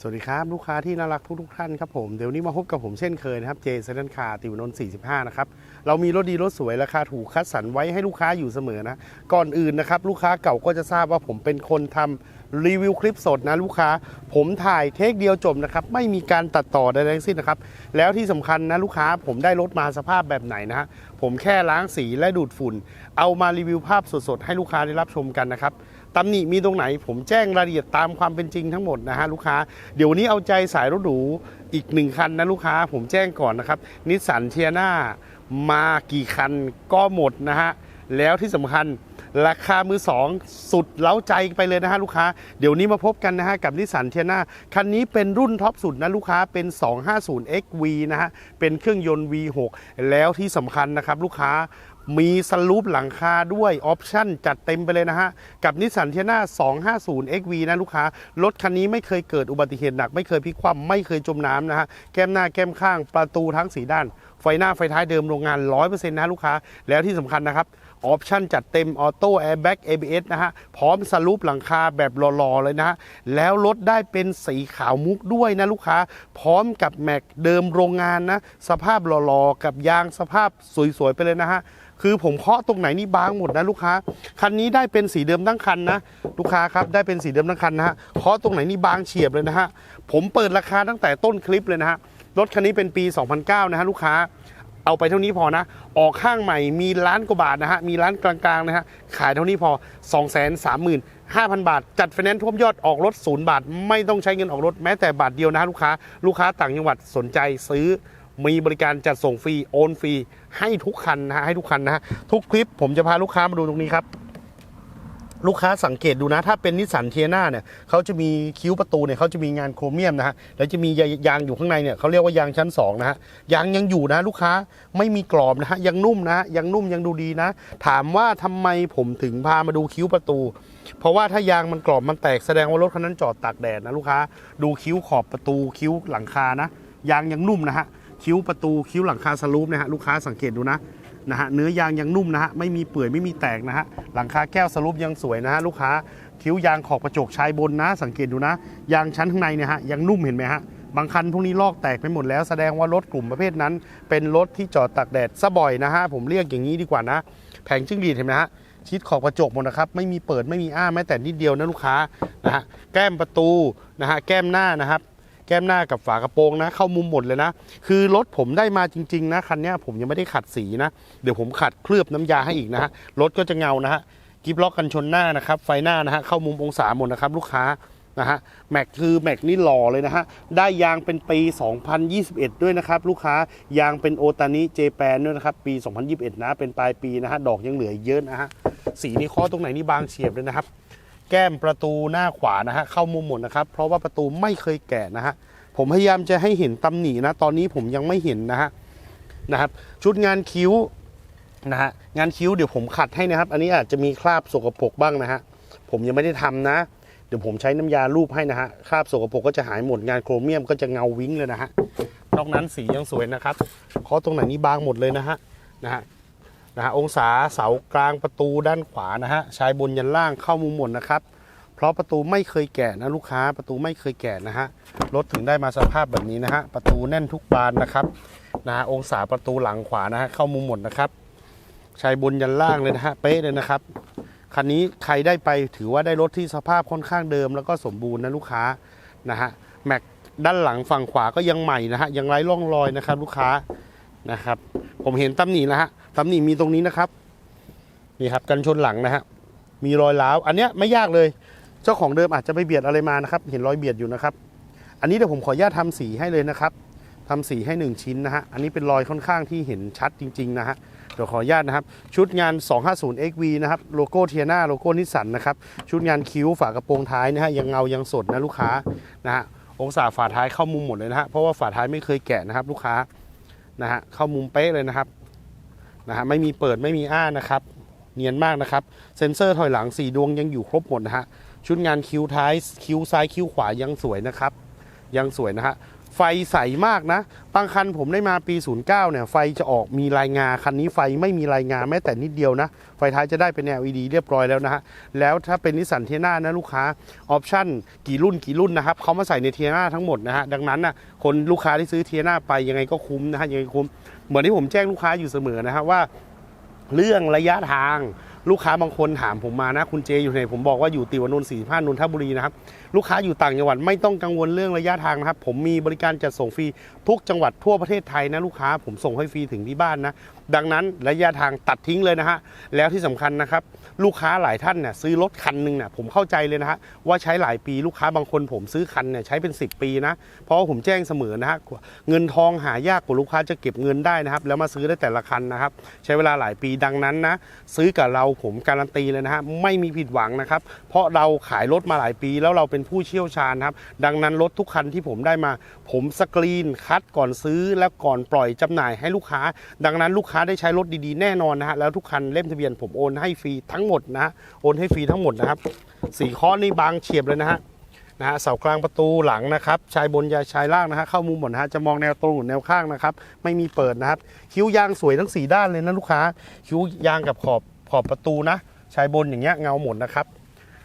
สวัสดีครับ ลูกค้าที่น่ารักทุกทุกๆท่านครับผมเดี๋ยวนี้มาพบกับผมเช่นเคยนะครับเจสันคาติวนนท์45 นะครับ เรามีรถดีรถสวยราคาถูกคัดสรรไว้ให้ลูกค้าอยู่เสมอนะ ก่อนอื่นนะครับ ลูกค้าเก่าก็จะทราบว่าผมเป็นคนทำ รีวิวคลิปสดนะลูกค้า ผมถ่ายเทคเดียวจบนะครับ ไม่มีการตัดต่อใดๆทั้งสิ้นนะครับ แล้วที่สำคัญนะลูกค้าผมได้รถมาสภาพแบบไหนนะฮะผมแค่ล้างสีและดูดฝุ่น เอามารีวิวภาพสดๆ ให้ลูกค้าได้รับชมกันนะครับตำหนิมีตรงไหน ผมแจ้งรายละเอียดตามความเป็นจริงทั้งหมดนะฮะลูกค้า เดี๋ยวนนี้เอาใจสายรถหรูอีกหนึ่งคันนะลูกค้า ผมแจ้งก่อนนะครับนิสสันเทียนามากี่คันก็หมดนะฮะ แล้วที่สำคัญราคามือสองสุดเล้าใจไปเลยนะฮะลูกค้า เดี๋ยวนี้มาพบกันนะฮะกับนิสสันเทียนาคันนี้เป็นรุ่นท็อปสุดนะลูกค้าเป็น 250 XV นะฮะ เป็นเครื่องยนต์ V6 แล้วที่สำคัญนะครับลูกค้ามีสลูปหลังคาด้วย ออปชั่นจัดเต็มไปเลยนะฮะ กับนิสสันเทียนา250 XV นะลูกค้า รถคันนี้ไม่เคยเกิดอุบัติเหตุหนัก ไม่เคยพลิกคว่ำไม่เคยจมน้ำนะฮะ แก้มหน้าแก้มข้างประตูทั้งสีด้าน ไฟหน้าไฟท้ายเดิมโรงงาน 100%นะลูกค้า แล้วที่สำคัญนะครับ ออปชั่นจัดเต็มออโต้แอร์แบ็ก ABS นะฮะ พร้อมสลูปหลังคาแบบหล่อๆเลยนะฮะ แล้วรถได้เป็นสีขาวมุกด้วยนะลูกค้า พร้อมกับแม็กเดิมโรงงานนะ สภาพหล่อๆ กับยางสภาพสวยๆ ไปเลยนะฮะคือผมเคาะตรงไหนนี่บางหมดนะลูกค้า คันนี้ได้เป็นสีเดิมทั้งคันนะลูกค้าครับได้เป็นสีเดิมทั้งคันนะฮะเคาะตรงไหนนี่บางเฉียบเลยนะฮะผมเปิดราคาตั้งแต่ต้นคลิปเลยนะฮะรถคันนี้เป็นปี 2009 นะฮะลูกค้า เอาไปเท่านี้พอนะ ออกข้างใหม่มีล้านกว่าบาทนะฮะ มีร้านกลางๆนะฮะ ขายเท่านี้พอ 2 3 5 0 0 0 บาท จัดไฟแนนซ์ท่วมยอดออกรถศูนย์บาท ไม่ต้องใช้เงินออกรถแม้แต่บาทเดียวนะฮะลูกค้า ลูกค้าต่างจังหวัดสนใจซื้อ มีบริการจัดส่งฟรี โอนฟรี ให้ทุกคันนะฮะ ให้ทุกคันนะฮะ ทุกคลิปผมจะพาลูกค้ามาดูตรงนี้ครับ ลูกค้าสังเกตดูนะ ถ้าเป็นนิสสันเทียนาเนี่ยเขาจะมีคิ้วประตูเนี่ยเขาจะมีงานโครเมียมนะฮะแล้วจะมียางอยู่ข้างในเนี่ยเขาเรียกว่ายางชั้น2นะฮะยางยังอยู่นะลูกค้าไม่มีกรอบนะฮะยังนุ่มนะฮะยังนุ่มยังดูดีนะ ถามว่าทำไมผมถึงพามาดูคิ้วประตู เพราะว่าถ้ายางมันกรอบมันแตกแสดงว่ารถคันนั้นจอดตากแดดนะลูกค้าดูคิ้วขอบประตูคิ้วหลังคานะยางยังนุ่มนะฮะคิ้วประตูคิ้วหลังคาสลูปนะฮะลูกค้าสังเกตดูนะ นะฮะเนื้อยางยังนุ่มนะฮะไม่มีเปื่อยไม่มีแตกนะฮะหลังคาแก้วสรุปยังสวยนะฮะลูกค้าคิ้วยางขอบกระจกชายบนนะ สังเกตดูนะ ยางชั้นข้างในเนี่ยฮะยังนุ่มเห็นไหมฮะบางคันพวกนี้ลอกแตกไปหมดแล้วแสดงว่ารถกลุ่มประเภทนั้น เป็นรถที่จอดตากแดดซะบ่อยนะฮะผมเรียกอย่างนี้ดีกว่านะ แผงจิ้งหรีดเห็นไหมฮะชิดขอบกระจกหมดนะครับไม่มีเปิดไม่มีอ้าแม้แต่นิดเดียวนะลูกค้านะฮะแก้มประตูนะฮะแก้มหน้านะครับ แก้มหน้ากับฝากระโปรงนะ เข้ามุมหมดเลยนะ คือรถผมได้มาจริงๆนะคันนี้ผมยังไม่ได้ขัดสีนะ เดี๋ยวผมขัดเคลือบน้ำยาให้อีกนะฮะรถก็จะเงานะฮะกิฟล็อกกันชนหน้านะครับไฟหน้านะฮะเข้ามุมองศาหมดนะครับลูกค้านะฮะแม็กคือแม็กนี่หล่อเลยนะฮะ ได้ยางเป็นปี 2021 ด้วยนะครับ ลูกค้ายางเป็นโอตานิเจแปนด้วยนะครับ ปี 2021 นะ เป็นปลายปีนะฮะ ดอกยังเหลือเยอะนะฮะ สีนี่ข้อตรงไหนนี่บางเฉียบเลยนะครับ แก้มประตูหน้าขวานะฮะเข้ามุมหมดนะครับเพราะว่าประตูไม่เคยแกะนะฮะผมพยายามจะให้เห็นตำหนินะ ตอนนี้ผมยังไม่เห็นนะฮะนะครับ ชุดงานคิ้วนะฮะงานคิ้วเดี๋ยวผมขัดให้นะครับ อันนี้อาจจะมีคราบสกปรกบ้างนะฮะผมยังไม่ได้ทำนะ เดี๋ยวผมใช้น้ำยาลูบให้นะฮะคราบสกปรกก็จะหายหมดงานโครเมียมก็จะเงาวิ้งเลยนะฮะนอกนั้นสียังสวยนะครับเคาะตรงไหนนี่บางหมดเลยนะฮะนะฮะ นะฮะองศาเสากลางประตูด้านขวานะฮะชายบนยันล่างเข้ามุมหมดนะครับ เพราะประตูไม่เคยแกะนะลูกค้าประตูไม่เคยแกะนะฮะรถถึงได้มาสภาพแบบนี้นะฮะประตูแน่นทุกบานนะครับนะฮะองศาประตูหลังขวานะฮะเข้ามุมหมดนะครับชายบนยันล่างเลยนะฮะเป๊ะเลยนะครับคันนี้ใครได้ไปถือว่าได้รถที่สภาพค่อนข้างเดิม แล้วก็สมบูรณ์นะลูกค้านะฮะแม็กด้านหลังฝั่งขวาก็ยังใหม่นะฮะยังไร้ร่องรอยนะครับลูกค้านะครับ ผมเห็นตำหนิแล้วฮะ ตำหนิมีตรงนี้นะครับ นี่ครับกันชนหลังนะฮะมีรอยร้าวอันเนี้ยไม่ยากเลย เจ้าของเดิมอาจจะไปเบียดอะไรมานะครับ เห็นรอยเบียดอยู่นะครับ อันนี้เดี๋ยวผมขออนุญาตทำสีให้เลยนะครับทำสีให้ 1 ชิ้นนะฮะอันนี้เป็นรอยค่อนข้างที่เห็นชัดจริงๆนะฮะเดี๋ยวขออนุญาตนะครับ ชุดงาน 250 XV นะครับโลโก้เทียนาโลโก้นิสสันนะครับชุดงานคิ้วฝากระโปรงท้ายนะฮะยังเงายังสดนะลูกค้านะฮะองศาฝาท้ายเข้ามุมหมดเลยนะฮะเพราะว่าฝาท้ายไม่เคยแกะนะครับ ลูกค้านะฮะเข้ามุมเป๊ะเลยนะครับ นะฮะไม่มีเปิดไม่มีอ้านะครับ เนียนมากนะครับ เซ็นเซอร์ถอยหลัง 4 ดวงยังอยู่ครบหมดนะฮะชุดงานคิ้วท้ายคิ้วซ้ายคิ้วขวายังสวยนะครับ ยังสวยนะฮะ ไฟใสมากนะบางคันผมได้มาปี 09 เนี่ย ไฟจะออกมีรายงา คันนี้ไฟไม่มีรายงาแม้แต่นิดเดียวนะ ไฟท้ายจะได้เป็น LED เรียบร้อยแล้วนะฮะ แล้วถ้าเป็นนิสสันเทียนานะลูกค้า ออปชั่นกี่รุ่นกี่รุ่นนะครับเขามาใส่ในเทียนาทั้งหมดนะฮะ ดังนั้นนะคนลูกค้าที่ซื้อเทียนาไปยังไงก็คุ้มนะฮะยังไงคุ้ม เหมือนที่ผมแจ้งลูกค้าอยู่เสมอนะฮะว่า เรื่องระยะทาง ลูกค้าบางคนถามผมมานะคุณเจอยู่ไหนผมบอกว่าอยู่ติวนนท์สี่ห้านนทบุรีนะครับลูกค้าอยู่ต่างจังหวัดไม่ต้องกังวลเรื่องระยะทางนะครับผมมีบริการจัดส่งฟรีทุกจังหวัดทั่วประเทศไทยนะลูกค้าผมส่งให้ฟรีถึงที่บ้านนะ ดังนั้นระยะทางตัดทิ้งเลยนะฮะแล้วที่สำคัญนะครับลูกค้าหลายท่านเนี่ยซื้อรถคันหนึ่งเนี่ยผมเข้าใจเลยนะฮะว่าใช้หลายปีลูกค้าบางคนผมซื้อคันเนี่ยใช้เป็น 10 ปีนะเพราะว่าผมแจ้งเสมอนะฮะเงินทองหายากกว่าลูกค้าจะเก็บเงินได้นะครับแล้วมาซื้อได้แต่ละคันนะครับใช้เวลาหลายปีดังนั้นนะซื้อกับเราผมการันตีเลยนะฮะไม่มีผิดหวังนะครับเพราะเราขายรถมาหลายปีแล้วเราเป็นผู้เชี่ยวชาญครับดังนั้นรถทุกคันที่ผมได้มา ผมสกรีนคัดก่อนซื้อและก่อนปล่อยจำหน่ายให้ลูกค้า ดังนั้นลูกค้าาได้ใช้รถดีๆแน่นอนนะฮะแล้วทุกคันเล่มทะเบียนผมโอนให้ฟรีทั้งหมดนะฮะโอนให้ฟรีทั้งหมดนะครับสีข้อนี่บางเฉียบเลยนะฮะนะฮะเสากลางประตูหลังนะครับชายบนยาชายล่างนะฮะเข้ามุมหมดนะฮะจะมองแนวตรงหรือแนวข้างนะครับ ไม่มีเปิดนะครับ คิ้วยางสวยทั้ง 4 ด้านเลยนะลูกค้า คิ้วยางกับขอบขอบประตูนะชายบนอย่างเงี้ยเงาหมดนะครับ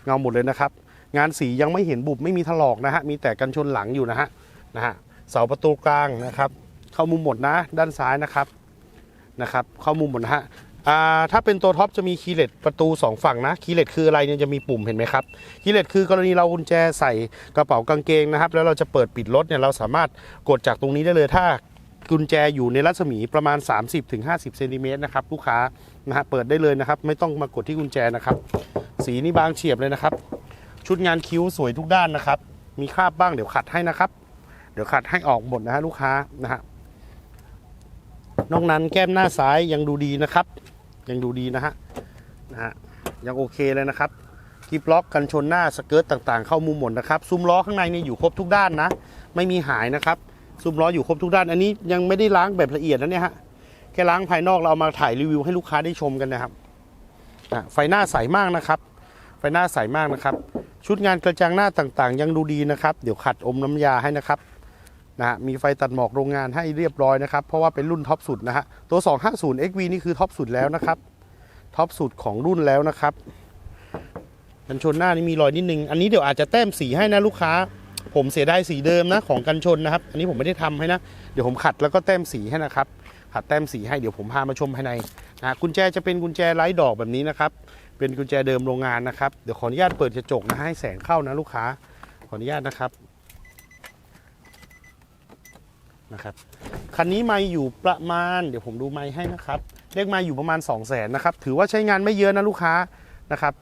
เงาหมดเลยนะครับ งานสียังไม่เห็นบุบไม่มีถลอกนะฮะมีแต่กันชนหลังอยู่นะฮะนะฮะเสาประตูกลางนะครับ เข้ามุมหมดนะ ด้านซ้ายนะครับ นะครับเข้ามุมหมดนะฮะอ่าถ้าเป็นตัวท็อปจะมีคีย์เลตประตูสองฝั่งนะคีย์เลตคืออะไรเนี่ยจะมีปุ่มเห็นไหมครับคีย์เลตคือกรณีเรากุญแจใส่กระเป๋ากางเกงนะครับ แล้วเราจะเปิดปิดรถเนี่ยเราสามารถกดจากตรงนี้ได้เลยถ้ากุญแจอยู่ในรัศมีประมาณ 30-50เซนติเมตรนะครับลูกค้านะฮะเปิดได้เลยนะครับ ไม่ต้องมากดที่กุญแจนะครับ สีนี่บางเฉียบเลยนะครับ ชุดงานคิ้วสวยทุกด้านนะครับ มีคราบบ้างเดี๋ยวขัดให้นะครับ เดี๋ยวขัดให้ออกหมดนะฮะลูกค้านะฮะ นอกนั้นแก้มหน้าซ้ายยังดูดีนะครับ ยังดูดีนะฮะนะฮะยังโอเคเลยนะครับกิบล็อกกันชนหน้าสเกิร์ตต่างๆ เข้ามุมหมดนะครับซุ้มล้อข้างในนี่อยู่ครบทุกด้านนะ ไม่มีหายนะครับซุ้มล้ออยู่ครบทุกด้าน อันนี้ยังไม่ได้ล้างแบบละเอียดนะเนี่ยฮะแค่ล้างภายนอกเราเอามาถ่ายรีวิวให้ลูกค้าได้ชมกันนะครับไฟหน้าใสมากนะครับ ไฟหน้าใสมากนะครับ ชุดงานกระจังหน้าต่างๆ ยังดูดีนะครับ เดี๋ยวขัดอมน้ำยาให้นะครับ นะฮะมีไฟตัดหมอกโรงงานให้เรียบร้อยนะครับ เพราะว่าเป็นรุ่นท็อปสุดนะฮะตัว 250 XV นี่คือท็อปสุดแล้วนะครับท็อปสุดของรุ่นแล้วนะครับกันชนหน้านี่มีรอยนิดนึง อันนี้เดี๋ยวอาจจะแต้มสีให้นะลูกค้า ผมเสียดายสีเดิมนะของกันชนนะครับ อันนี้ผมไม่ได้ทำให้นะ เดี๋ยวผมขัดแล้วก็แต้มสีให้นะครับ ขัดแต้มสีให้เดี๋ยวผมพามาชมภายในนะกุญแจจะเป็นกุญแจไร้ดอกแบบนี้นะครับ เป็นกุญแจเดิมโรงงานนะครับ เดี๋ยวขออนุญาตเปิดกระจกนะให้แสงเข้านะลูกค้า ขออนุญาตนะครับ นะครับคันนี้ไม่อยู่ประมาณ เดี๋ยวผมดูไม่ให้นะครับเลขไมาอยู่ประมาณ 2 0 0แสนนะครับถือว่าใช้งานไม่เยอะนะลูกค้านะครับ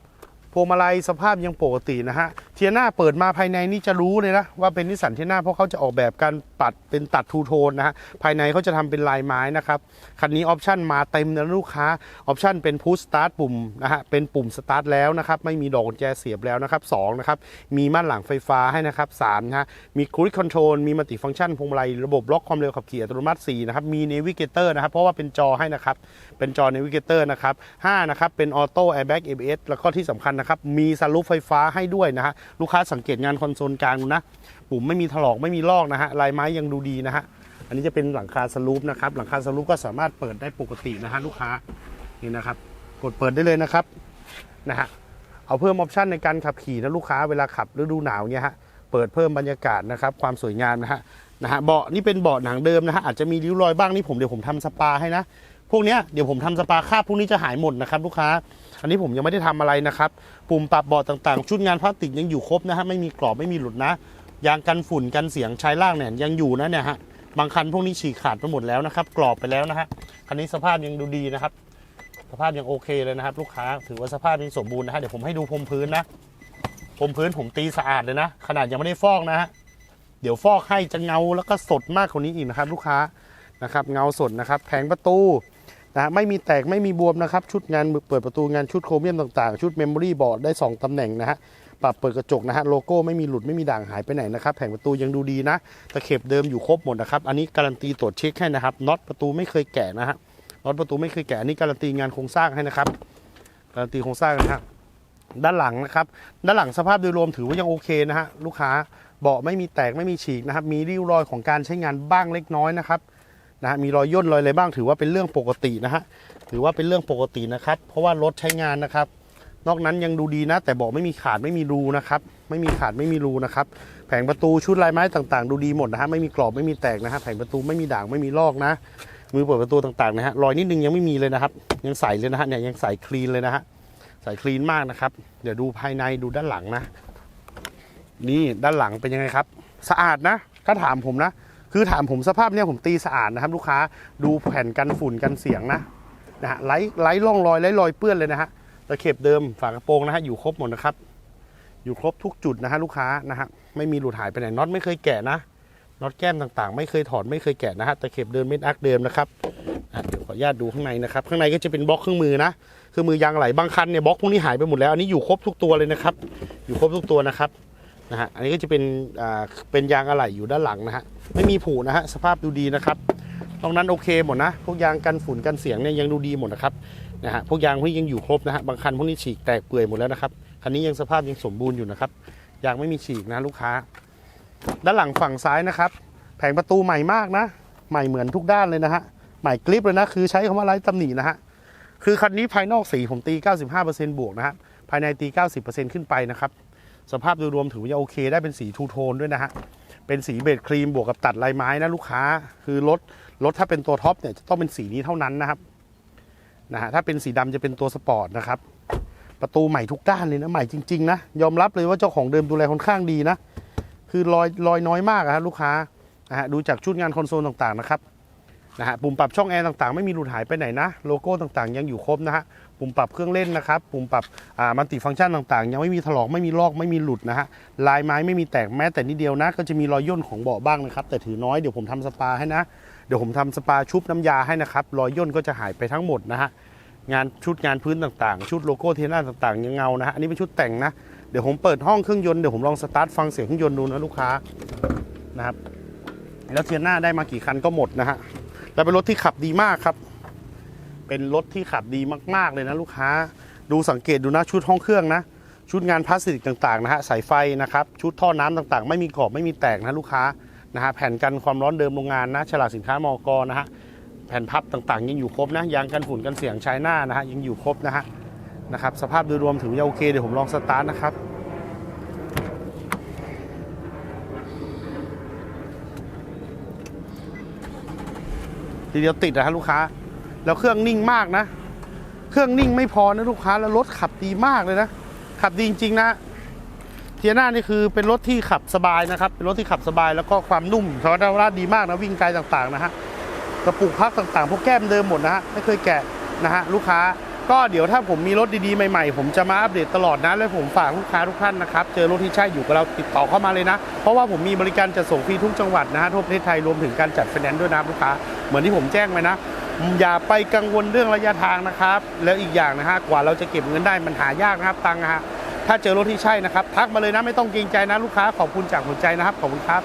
พวงมาลัยสภาพยังปกตินะฮะ ทียน่าเปิดมาภายในนี่จะรู้เลยนะว่าเป็นนิสสันเทียน่าเพราะเขาจะออกแบบการปัดเป็นตัดทูโทนนะฮะภายในเขาจะทำเป็นลายไม้นะครับคันนี้ออปชั่นมาเต็มนะลูกค้าออปชั่นเป็นพุชสตาร์ทปุ่มนะฮะเป็นปุ่มสตาร์ทแล้วนะครับไม่มีดอกกุญแจเสียบแล้วนะครับสองนะครับมีม่านหลังไฟฟ้าให้นะครับสามนะฮะมีครู i คอนโทรลมีมัลติฟังก์ชันพวงมาลัยระบบล็อกความเร็วขับขี่อัตโนมัติ4นะครับมีเนวิเกเตอร์นะครับเพราะว่าเป็นจอให้นะครับเป็นจอเนวิเกเตอร์นะครับ5นะครับเป็นออโต้แอร์แบ็ก ABS แล้วก็ที่สำคัญนะครับมีซันรูฟไฟฟ้าให้ด้วยนะฮะลูกค้าสังเกตงานคอนโซลกลางนะปุ่มไม่มีถลอกไม่มีลอกนะฮะลายไม้ยังดูดีนะฮะอันนี้จะเป็นหลังคาสลูปนะครับหลังคาสลูปก็สามารถเปิดได้ปกตินะฮะลูกค้านี่นะครับ กดเปิดได้เลยนะครับนะฮะเอาเพิ่มออปชันในการขับขี่นะลูกค้าเวลาขับฤดูหนาวเนี่ยฮะเปิดเพิ่มบรรยากาศนะครับความสวยงามนะฮะนะฮะเบาะนี่เป็นเบาะหนังเดิมนะฮะอาจจะมีริ้วรอยบ้างนี่ผมเดี๋ยวผมทำสปาให้นะ พวกเนี้ยเดี๋ยวผมทำสปาคาบพวกนี้จะหายหมดนะครับลูกค้า อันนี้ผมยังไม่ได้ทำอะไรนะครับ ปุ่มปรับเบาะต่างๆ ชุดงานพลาสติกยังอยู่ครบนะฮะไม่มีกรอบไม่มีหลุดนะยางกันฝุ่นกันเสียงชายล่างเนี่ยยังอยู่นะเนี่ยฮะบางคันพวกนี้ฉีกขาดไปหมดแล้วนะครับ กรอบไปแล้วนะฮะคันนี้สภาพยังดูดีนะครับ สภาพยังโอเคเลยนะครับ ลูกค้าถือว่าสภาพยังสมบูรณ์นะฮะเดี๋ยวผมให้ดูพรมพื้นนะพรมพื้นผมตีสะอาดเลยนะ ขนาดยังไม่ได้ฟอกนะฮะเดี๋ยวฟอกให้จะเงาแล้วก็สดมากกว่านี้อีกนะครับ ลูกค้านะครับ เงาสดนะครับ แผงประตู นะฮะไม่มีแตกไม่มีบวมนะครับ ชุดงานเปิดประตูงานชุดโครเมียมต่างๆ ชุดเมมโมรี่บอร์ดได้ 2 ตำแหน่งนะฮะปรับเปิดกระจกนะฮะโลโก้ไม่มีหลุดไม่มีด่างหายไปไหนนะครับแผงประตูยังดูดีนะตะเข็บเดิมอยู่ครบหมดนะครับอันนี้การันตีตรวจเช็คให้นะครับน็อตประตูไม่เคยแกะนะฮะน็อตประตูไม่เคยแกะอันนี้การันตีงานโครงสร้างให้นะครับการันตีโครงสร้างนะฮะด้านหลังนะครับด้านหลังสภาพโดยรวมถือว่ายังโอเคนะฮะลูกค้าเบาะไม่มีแตกไม่มีฉีกนะครับมีริ้วรอยของการใช้งานบ้างเล็กน้อยนะครับ นะฮะมีรอยย่นรอยอะไรบ้างถือว่าเป็นเรื่องปกตินะฮะถือว่าเป็นเรื่องปกตินะครับ เพราะว่ารถใช้งานนะครับ นอกนั้นยังดูดีนะ แต่บาะไม่มีขาดไม่มีรูนะครับไม่มีขาดไม่มีรูนะครับแผงประตูชุดลายไม้ต่างๆ ดูดีหมดนะฮะไม่มีกรอบไม่มีแตกนะฮะแผงประตูไม่มีด่างไม่มีลอกนะ มือเปิดประตูต่างๆนะฮะรอยนิดนึงยังไม่มีเลยนะครับ ยังใสเลยนะฮะเนี่ยยังใสคลีนเลยนะฮะใสคลีนมากนะครับ เดี๋ยวดูภายในดูด้านหลังนะ นี่ด้านหลังเป็นยังไงครับ สะอาดนะ ถ้าถามผมนะ คือถามผมสภาพเนี่ยผมตีสะอาดนะครับ ลูกค้าดูแผ่นกันฝุ่นกันเสียงนะนะฮะไร้ไร้ร่องรอยไร้รอยเปื้อนเลยนะฮะตะเข็บเดิมฝากระโปรงนะฮะอยู่ครบหมดนะครับ อยู่ครบทุกจุดนะฮะลูกค้านะฮะไม่มีหลุดหายไปไหนน็อตไม่เคยแกะนะน็อตแก้มต่างๆ ไม่เคยถอดไม่เคยแกะนะฮะตะเข็บเดิมเม็ดอักเดิมนะครับเดี๋ยวขออนุญาตดูข้างในนะครับ ข้างในก็จะเป็นบล็อกเครื่องมือนะเครื่องมือยางไหลบางคันเนี่ยบล็อกพวกนี้หายไปหมดแล้วอันนี้อยู่ครบทุกตัวเลยนะครับ อยู่ครบทุกตัวนะครับ นะฮะอันนี้ก็จะเป็นอ่าเป็นยางอะไหล่อยู่ด้านหลังนะฮะไม่มีผุนะฮะสภาพดูดีนะครับตรงนั้นโอเคหมดนะพวกยางกันฝุ่นกันเสียงเนี่ยยังดูดีหมดนะครับนะฮะพวกยางพวกนี้ยังอยู่ครบนะฮะบางคันพวกนี้ฉีกแตกเปื่อยหมดแล้วนะครับคันนี้ยังสภาพยังสมบูรณ์อยู่นะครับยางไม่มีฉีกนะลูกค้า ด้านหลังฝั่งซ้ายนะครับ แผงประตูใหม่มากนะ ใหม่เหมือนทุกด้านเลยนะฮะใหม่กริปเลยนะคือใช้คำว่าไร้ตำหนินะฮะคือคันนี้ภายนอกสีผมตี 95%บวกนะฮะภายในตี 90%ขึ้นไปนะครับ สภาพโดยรวมถือว่ายังโอเค ได้เป็นสีทูโทนด้วยนะฮะ เป็นสีเบจครีมบวกกับตัดลายไม้นะลูกค้า คือรถรถถ้าเป็นตัวท็อปเนี่ยจะต้องเป็นสีนี้เท่านั้นนะครับ นะฮะถ้าเป็นสีดำจะเป็นตัวสปอร์ตนะครับ ประตูใหม่ทุกด้านเลยนะใหม่จริงๆนะ ยอมรับเลยว่าเจ้าของเดิมดูแลค่อนข้างดีนะ คือรอยรอยน้อยมากอะฮะลูกค้านะฮะดูจากชุดงานคอนโซลต่างๆนะครับ นะฮะปุ่มปรับช่องแอร์ต่างๆ ไม่มีหลุดหายไปไหนนะ โลโก้ต่างๆ ยังอยู่ครบนะฮะปุ่มปรับเครื่องเล่นนะครับ ปุ่มปรับอ่ามัลติฟังก์ชันต่างๆ ยังไม่มีถลอกไม่มีลอกไม่มีหลุดนะฮะลายไม้ไม่มีแตกแม้แต่นิดเดียวนะ ก็จะมีรอยย่นของเบาะบ้างนะครับ แต่ถือน้อยเดี๋ยวผมทำสปาให้นะ เดี๋ยวผมทำสปาชุบน้ำยาให้นะครับรอยย่นก็จะหายไปทั้งหมดนะฮะงานชุดงานพื้นต่างๆ ชุดโลโก้เทน่าต่างๆยังเงานะฮะอันนี้เป็นชุดแต่งนะเดี๋ยวผมเปิดห้องเครื่องยนต์เดี๋ยวผมลองสตาร์ทฟังเสียงเครื่องยนต์ดูนะลูกค้านะครับแล้วเทียนหน้าได้มากี่คันก็หมดนะฮะ แล้วเป็นรถที่ขับดีมากครับ เป็นรถที่ขับดีมาก ๆ เลยนะลูกค้า ดูสังเกตดูนะชุดห้องเครื่องนะ ชุดงานพลาสติกต่างๆนะฮะสายไฟนะครับ ชุดท่อน้ำต่างๆ ไม่มีกรอบไม่มีแตกนะลูกค้านะฮะแผ่นกันความร้อนเดิมโรงงานนะฉลากสินค้ามอกนะฮะแผ่นพับต่างๆ ยังอยู่ครบนะยางกันฝุ่นกันเสียงชายหน้านะฮะยังอยู่ครบนะฮะนะครับสภาพโดยรวมถือว่าโอเคเดี๋ยวผมลองสตาร์ทนะครับ ทีเดียวติดนะฮะลูกค้า แล้วเครื่องนิ่งมากนะ เครื่องนิ่งไม่พอนะลูกค้าแล้วรถขับดีมากเลยนะ ขับดีจริงๆนะเทียน่านี่คือเป็นรถที่ขับสบายนะครับเป็นรถที่ขับสบายแล้วก็ความนุ่มสมรรถนะดีมากนะวิ่งไกลต่างๆนะฮะกระปุกพักต่างๆพวกแก้มเดิมหมดนะฮะไม่เคยแกะนะฮะลูกค้า ก็เดี๋ยวถ้าผมมีรถดีๆใหม่ๆ ผมจะมาอัปเดตตลอดนะ แล้วผมฝากลูกค้าทุกท่านนะครับ เจอรถที่ใช่อยู่กับเราติดต่อเข้ามาเลยนะ เพราะว่าผมมีบริการจัดส่งฟรีทุกจังหวัดนะฮะทั่วประเทศไทยรวมถึงการจัดไฟแนนซ์ด้วยนะลูกค้า เหมือนที่ผมแจ้งไปนะ อย่าไปกังวลเรื่องระยะทางนะครับ แล้วอีกอย่างนะฮะกว่าเราจะเก็บเงินได้มันหายากนะครับตังค์ฮะถ้าเจอรถที่ใช่นะครับทักมาเลยนะไม่ต้องเกรงใจนะลูกค้าขอบคุณจากหัวใจนะครับขอบคุณครับ